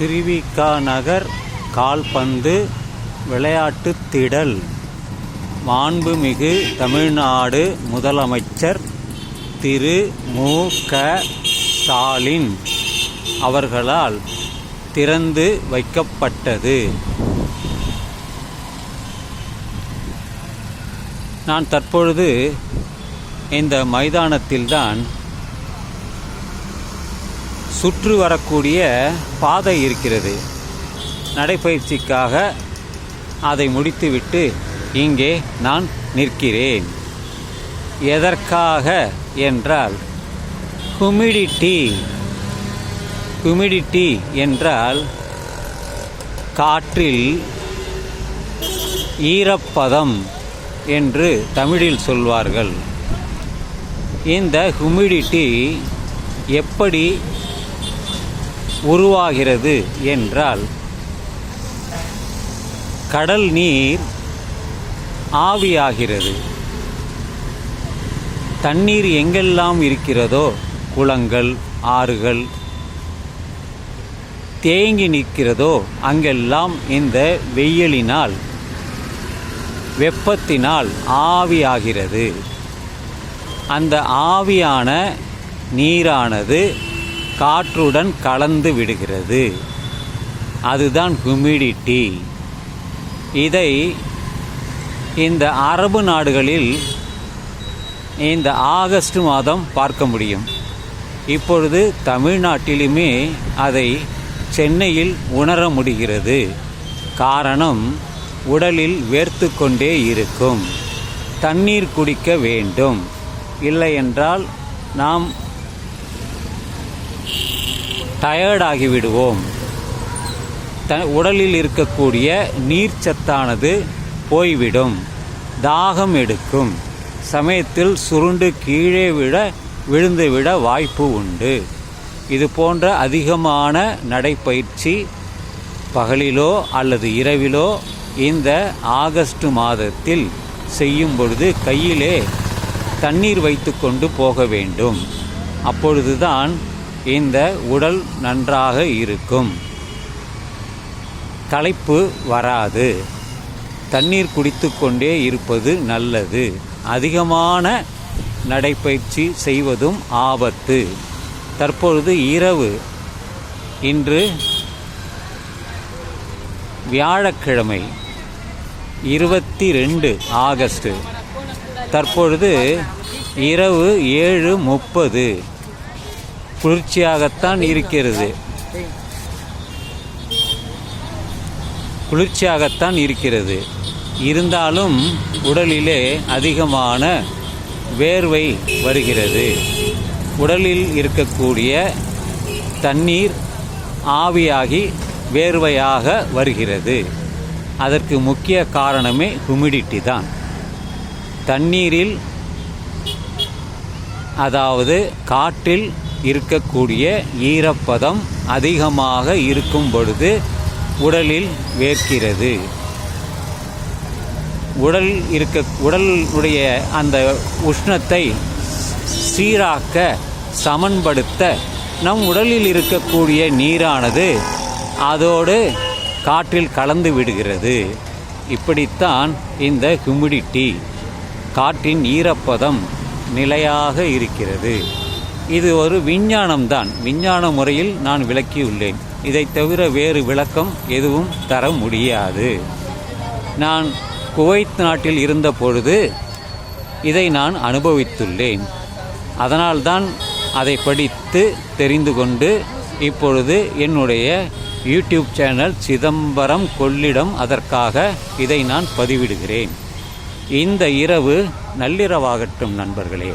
திருவிக்கா நகர் கால்பந்து விளையாட்டுத் திடல். மாண்புமிகு தமிழ்நாடு முதலமைச்சர் திரு. மு. க. ஸ்டாலின் அவர்களால் திறந்து வைக்கப்பட்டது. நான் தற்பொழுது இந்த மைதானத்தில்தான் சுற்று வரக்கூடிய பாதை இருக்கிறது. நடைப்பயிற்சிக்காக அதை முடித்துவிட்டு இங்கே நான் நிற்கிறேன். எதற்காக என்றால் ஹுமிடிட்டி ஹுமிடிட்டி என்றால் காற்றில் ஈரப்பதம் என்று தமிழில் சொல்வார்கள். இந்த ஹுமிடிட்டி எப்படி உருவாகிறது என்றால் கடல் நீர் ஆவியாகிறது. தண்ணீர் எங்கெல்லாம் இருக்கிறதோ குளங்கள் ஆறுகள் தேங்கி நிற்கிறதோ அங்கெல்லாம் இந்த வெயிலினால் வெப்பத்தினால் ஆவியாகிறது. அந்த ஆவியான நீரானது காற்றுடன் கலந்து விடுகிறது. அதுதான் ஹுமிடிட்டி. இதை இந்த அரபு நாடுகளில் இந்த ஆகஸ்ட் மாதம் பார்க்க முடியும். இப்பொழுது தமிழ்நாட்டிலுமே அதை சென்னையில் உணர முடிகிறது. காரணம் உடலில் வேர்த்து கொண்டே இருக்கும். தண்ணீர் குடிக்க வேண்டும். இல்லையென்றால் நாம் டயர்டாகி விடுவோம். த உடலில் இருக்கக்கூடிய நீர்ச்சத்தானது போய்விடும். தாகம் எடுக்கும். சமயத்தில் சுருண்டு கீழே விட விழுந்துவிட வாய்ப்பு உண்டு. இது போன்ற அதிகமான நடைப்பயிற்சி பகலிலோ அல்லது இரவிலோ இந்த ஆகஸ்ட் மாதத்தில் செய்யும் பொழுது கையிலே தண்ணீர் வைத்துக்கொண்டு போக வேண்டும். அப்பொழுதுதான் இந்த உடல் நன்றாக இருக்கும். களைப்பு வராது. தண்ணீர் குடித்துக்கொண்டே இருப்பது நல்லது. அதிகமான நடைப்பயிற்சி செய்வதும் ஆபத்து. தற்பொழுது இரவு. இன்று வியாழக்கிழமை இருபத்தி ரெண்டு ஆகஸ்ட். தற்பொழுது இரவு ஏழு முப்பது. குளிர்ச்சியாகத்தான் இருக்கிறது. குளிர்ச்சியாகத்தான் இருக்கிறது. இருந்தாலும் உடலிலே அதிகமான வேர்வை வருகிறது. உடலில் இருக்கக்கூடிய தண்ணீர் ஆவியாகி வேர்வையாக வருகிறது. அதற்கு முக்கிய காரணமே ஹுமிடிட்டி தான். தண்ணீரில் அதாவது காற்றில் இருக்கக்கூடிய ஈரப்பதம் அதிகமாக இருக்கும் பொழுது உடலில் வேர்க்கிறது. உடல் இருக்க உடலுடைய அந்த உஷ்ணத்தை சீராக்க சமன்படுத்த நம் உடலில் இருக்கக்கூடிய நீரானது அதோடு காற்றில் கலந்து விடுகிறது. இப்படித்தான் இந்த ஹியூமிடிட்டி காற்றின் ஈரப்பதம் நிலையாக இருக்கிறது. இது ஒரு விஞ்ஞானம்தான். விஞ்ஞான முறையில் நான் விளக்கியுள்ளேன். இதை தவிர வேறு விளக்கம் எதுவும் தர முடியாது. நான் குவைத் நாட்டில் இருந்த பொழுது இதை நான் அனுபவித்துள்ளேன். அதனால்தான் அதை படித்து தெரிந்து கொண்டு இப்பொழுது என்னுடைய யூடியூப் சேனல் சிதம்பரம் கொள்ளிடம் அதற்காக இதை நான் பதிவிடுகிறேன். இந்த இரவு நள்ளிரவாகட்டும் நண்பர்களே.